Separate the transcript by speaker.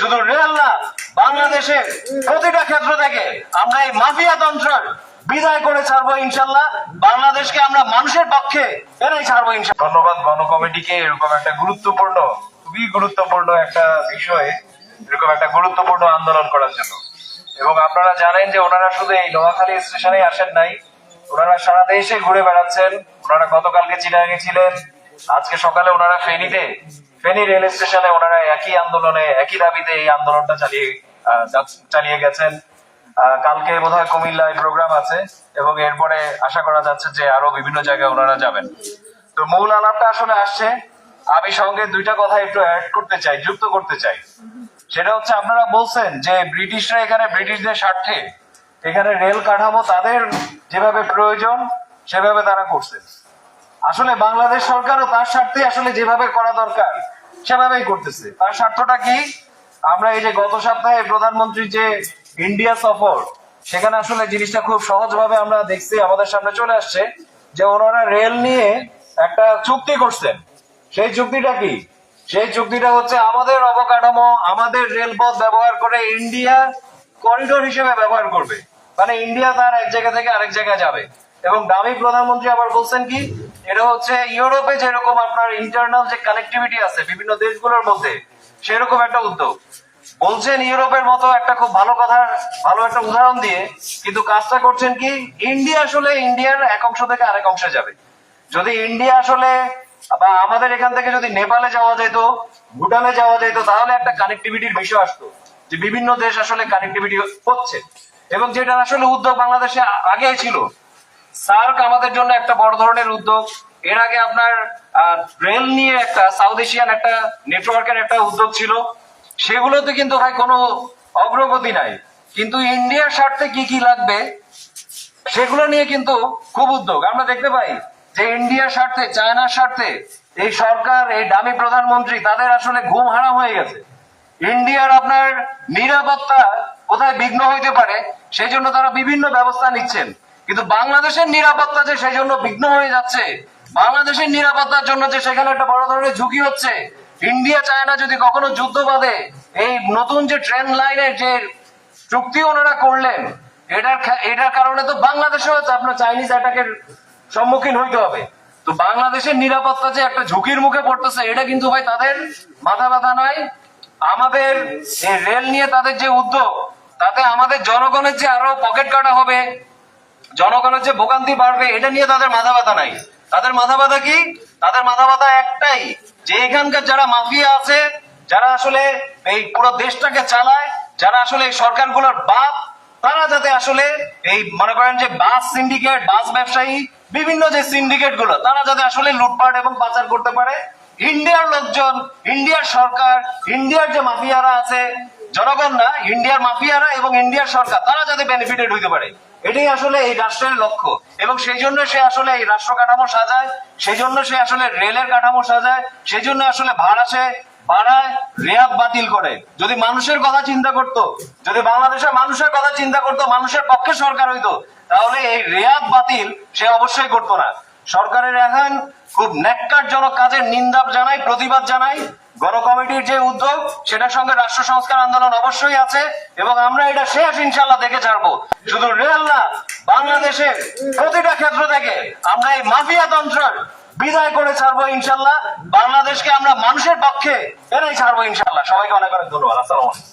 Speaker 1: শুধু রেল না বাংলাদেশে প্রতিটা ক্ষেত্র থেকে আমরা এই মাফিয়া বিদায় করে ছাড়বো ইনশাল্লাহ। বাংলাদেশকে আমরা মানুষের পক্ষে ছাড়বো ইনশাল্লাহ। ধন্যবাদ গণ কমিটিকে এরকম একটা গুরুত্বপূর্ণ, খুবই গুরুত্বপূর্ণ একটা বিষয়ে, এরকম একটা গুরুত্বপূর্ণ আন্দোলন করার জন্য। এবং আপনারা জানেন যে ওনারা শুধু এই নোয়াখালী স্টেশনে আসেন নাই, ওনারা সারা দেশে ঘুরে বেড়াচ্ছেন, ওনারা গতকালকে চিটাগাঙে ছিলেন, আজকে সকালে ওনারা ফেনীতে ফেনী রেল স্টেশনে ওনারা একই আন্দোলনে, একই দাবিতে এই আন্দোলনটা চালিয়ে চালিয়ে গেছেন। কালকে বোধহয় কুমিল্লায় প্রোগ্রাম আছে এবং এরপরে আশা করা যাচ্ছে যে আরও বিভিন্ন জায়গায় ওনারা যাবেন। তো মূল আলাপটা আসলে আসছে, আমি সঙ্গে দুইটা কথা একটু অ্যাড করতে চাই, যুক্ত করতে চাই। সেটা হচ্ছে আপনারা বলছেন যে ব্রিটিশরা এখানে ব্রিটিশদের স্বার্থে এখানে রেল কাঠামো তাদের যেভাবে প্রয়োজন, সেভাবে তারা করছে। আসলে বাংলাদেশ সরকারও তার স্বার্থে আসলে যেভাবে করা দরকার সেভাবেই করতেছে। তার স্বার্থটা কি? আমরা এই যে গত সপ্তাহে প্রধানমন্ত্রীর যে ইন্ডিয়া সফর, সেখানে আসলে জিনিসটা খুব সহজভাবে আমরা দেখছি, আমাদের সামনে চলে আসছে যে ওনারা রেল নিয়ে একটা চুক্তি করছেন। সেই চুক্তিটা কি? সেই চুক্তিটা হচ্ছে আমাদের অবকাঠামো, আমাদের রেলপথ ব্যবহার করে ইন্ডিয়া করিডোর হিসেবে ব্যবহার করবে। মানে ইন্ডিয়া তার এক জায়গা থেকে আরেক জায়গায় যাবে। এবং দামি প্রধানমন্ত্রী আবার বলছেন কি এটা হচ্ছে ইউরোপে যেরকম আপনার ইন্টারনাল যে কানেক্টিভিটি আছে, বিভিন্ন দেশগুলোর মধ্যে, সেরকম একটা উদ্যোগ। বলছেন ইউরোপের মতো একটা খুব ভালো কথার, ভালো একটা উদাহরণ দিয়ে, কিন্তু কাজটা করছেন কি, ইন্ডিয়া আসলে ইন্ডিয়ার এক অংশ থেকে আরেক অংশে যাবে। যদি ইন্ডিয়া আসলে, বা আমাদের এখান থেকে যদি নেপালে যাওয়া যেত, ভুটানে যাওয়া যেত, তাহলে একটা কানেক্টিভিটির বিষয় আসতো, যে বিভিন্ন দেশ আসলে কানেক্টিভিটি হচ্ছে। এবং যেটা আসলে উদ্যোগ বাংলাদেশে আগেই ছিল সার্ক আমাদের জন্য একটা বড় ধরনের উদ্যোগ। এর আগে আপনার রেল নিয়ে একটা, সাউথ এশিয়ান একটা নেটওয়ার্কের একটা উদ্যোগ ছিল। সেগুলোতে কিন্তু ভাই কোনো অগ্রগতি নাই। কিন্তু ইন্ডিয়ার স্বার্থে কি কি লাগবে, সেগুলো নিয়ে কিন্তু খুব উদ্যোগ। আমরা দেখতে পাই যে ইন্ডিয়ার স্বার্থে, চায়নার স্বার্থে এই সরকার, এই দামি প্রধানমন্ত্রী, তাদের আসলে ঘুম হারাম হয়ে গেছে। ইন্ডিয়ার আপনার নিরাপত্তা কোথায় বিঘ্ন হইতে পারে, সেই জন্য তারা বিভিন্ন ব্যবস্থা নিচ্ছেন। কিন্তু বাংলাদেশের নিরাপত্তা যে সেই জন্য বিঘ্ন হয়ে যাচ্ছে, বাংলাদেশের নিরাপত্তার জন্য যে সেখানে একটা বড় ধরনের ঝুঁকি হচ্ছে, ইন্ডিয়া, চায়না যদি কখনো যুদ্ধ বাঁধে, এই নতুন যে ট্রেন লাইনের যে চুক্তি ওনারা করলেন, এটার এটার কারণে তো বাংলাদেশেও আপনার চাইনিজ অ্যাটাকের সম্মুখীন হইতে হবে। তো বাংলাদেশের নিরাপত্তা যে একটা ঝুঁকির মুখে পড়তেছে, এটা কিন্তু ভাই তাদের মাথা ব্যথা নয়। আমাদের রেল নিয়ে তাদের যে উদ্যোগ, তাতে আমাদের জনগণের যে আরও পকেট কাটা হবে জনগণের যে ভোগান্তি বাড়বে, এটা নিয়ে তাদের মাথা ব্যথা নাই। তাদের মাথা ব্যথা কি? তাদের মাথা ব্যথা একটাই, যে এখানকার যারা মাফিয়া আছে, যারা আসলে এই পুরো দেশটাকে চালায়, যারা আসলে এই সরকারগুলোর বাপ, তারা যাতে আসলে এই মনে করেন যে বাস সিন্ডিকেট বাস ব্যবসায়ী, বিভিন্ন যে সিন্ডিকেটগুলো, তারা যাতে আসলে লুটপাট এবং পাচার করতে পারে। ইন্ডিয়ার লোকজন, ইন্ডিয়ার সরকার, ইন্ডিয়ার যে মাফিয়ারা আছে জনগণ না, ইন্ডিয়ার মাফিয়ারা এবং ইন্ডিয়ার সরকার, তারা যাতে বেনিফিটেড হইতে পারে এটাই আসলে এই রাষ্ট্রের লক্ষ্য। এবং সেই জন্য সে আসলে এই রাষ্ট্র কাঠামো সাজায়, সেই জন্য সে আসলে রেলের কাঠামো সাজায়, সেই জন্য আসলে ভাড়া সে বাড়ায়, রেয়াত বাতিল করে। যদি মানুষের কথা চিন্তা করত, যদি বাংলাদেশের মানুষের কথা চিন্তা করত, মানুষের পক্ষে সরকার হইতো, তাহলে এই রেয়াত বাতিল সে অবশ্যই করতো না। সরকারের এখন খুব ন্যাক্কারজনক কাজের নিন্দা জানাই, প্রতিবাদ জানাই গণ কমিটির যে উদ্যোগ, সেটার সঙ্গে রাষ্ট্র সংস্কার আন্দোলন অবশ্যই আছে এবং আমরা এটা শেষ ইনশাল্লাহ দেখে ছাড়বো। শুধু রেল না, বাংলাদেশের প্রতিটা ক্ষেত্র থেকে আমরা এই মাফিয়া তন্ত্রের বিদায় করে ছাড়বো ইনশাল্লাহ বাংলাদেশকে আমরা মানুষের পক্ষে এরাই ছাড়বো ইনশাল্লাহ সবাইকে অনেক অনেক ধন্যবাদ। আসসালাম